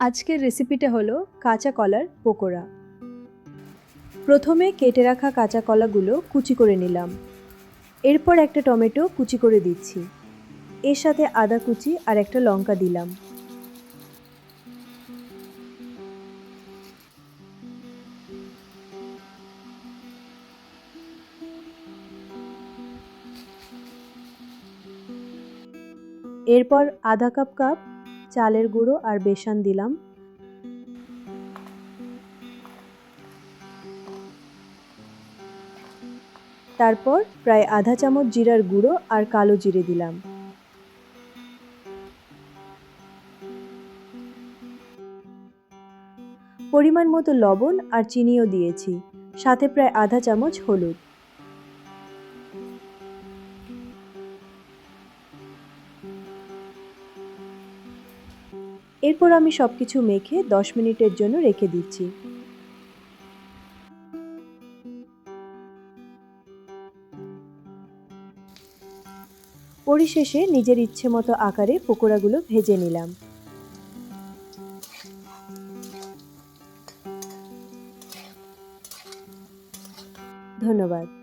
আজকের রেসিপিটা হলো কাঁচা কলার পকোড়া। প্রথমে কেটে রাখা কাঁচা কলাগুলো কুচি করে নিলাম। এরপর একটা টমেটো কুচি করে দিচ্ছি। এর সাথে আদা কুচি আর একটা লঙ্কা দিলাম। এরপর আধা কাপ কাপ চালের গুঁড়ো আর বেসন দিলাম। তারপর প্রায় আধা চামচ জিরার গুঁড়ো আর কালো জিরে দিলাম। পরিমাণ মতো লবণ আর চিনিও দিয়েছি, সাথে প্রায় আধা চামচ হলুদ। এরপর আমি সব কিছু মেখে দশ মিনিটের জন্য রেখে দিচ্ছি। পরিশেষে নিজের ইচ্ছে মতো আকারে পকোড়াগুলো ভেজে নিলাম। ধন্যবাদ।